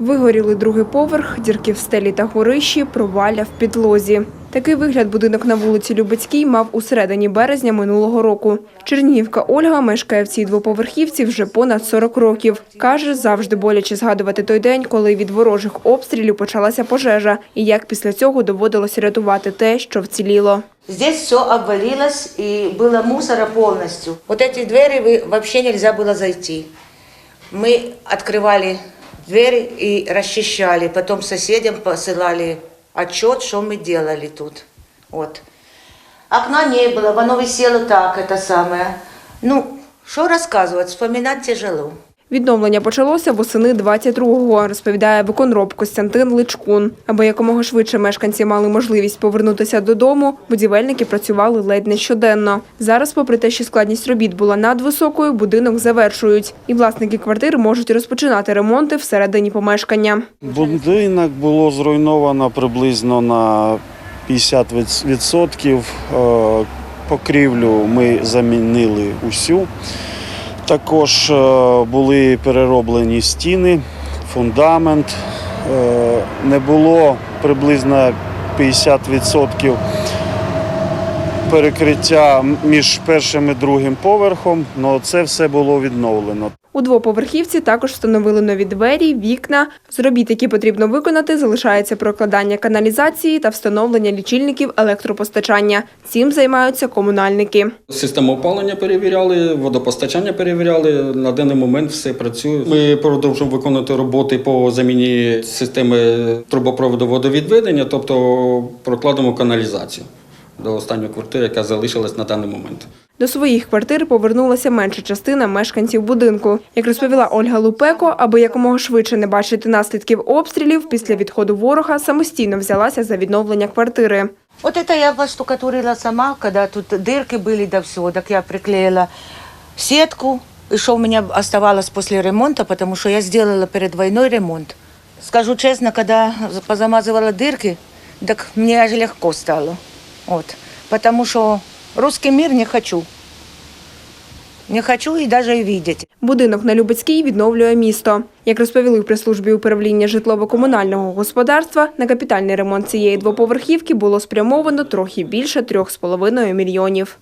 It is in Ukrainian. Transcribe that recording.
Вигоріли другий поверх, дірки в стелі та горищі, провалля в підлозі. Такий вигляд будинок на вулиці Любецькій мав у середині березня минулого року. Чернігівка Ольга мешкає в цій двоповерхівці вже понад 40 років. Каже, завжди боляче згадувати той день, коли від ворожих обстрілів почалася пожежа, і як після цього доводилося рятувати те, що вціліло. Здесь все обвалилось и было мусора полностью. Вот эти двери вы- вообще нельзя было зайти. Мы открывали двери и расчищали, потом соседям посылали отчет, что мы делали тут. Вот. Окна не было, оно висело так, это самое. Ну, что рассказывать, вспоминать тяжело. Відновлення почалося восени 22-го, розповідає виконроб Костянтин Личкун. Аби якомога швидше мешканці мали можливість повернутися додому, будівельники працювали ледь не щоденно. Зараз, попри те, що складність робіт була надвисокою, будинок завершують. І власники квартир можуть розпочинати ремонти всередині помешкання. Будинок було зруйновано приблизно на 50%. Е, Покрівлю ми замінили усю. Також е, були перероблені стіни, фундамент. Е, Не було приблизно 50% перекриття між першим і другим поверхом, але це все було відновлено. У двоповерхівці також встановили нові двері, вікна. З робіт, які потрібно виконати, залишається прокладання каналізації та встановлення лічильників електропостачання. Цим займаються комунальники. Систему опалення перевіряли, водопостачання перевіряли. На даний момент все працює. Ми продовжуємо виконувати роботи по заміні системи трубопроводу водовідведення, тобто прокладемо каналізацію до останньої квартири, яка залишилась на даний момент. До своїх квартир повернулася менша частина мешканців будинку. Як розповіла Ольга Лупеко, аби якомога швидше не бачити наслідків обстрілів, після відходу ворога самостійно взялася за відновлення квартири. Вот это я поштукатурила сама, когда тут дырки были, да все, так я приклеила сетку, и что у меня оставалось после ремонта, потому что я сделала перед войной ремонт. Скажу честно, когда позамазывала дырки, так мне аж легко стало. Вот. Потому что русский мир не хочу. Не хочу і навіть и. Будинок на Любецькій відновлює місто. Як розповіли в прес-службі управління житлово-комунального господарства, на капітальний ремонт цієї двоповерхівки було спрямовано трохи більше 3,5 мільйонів.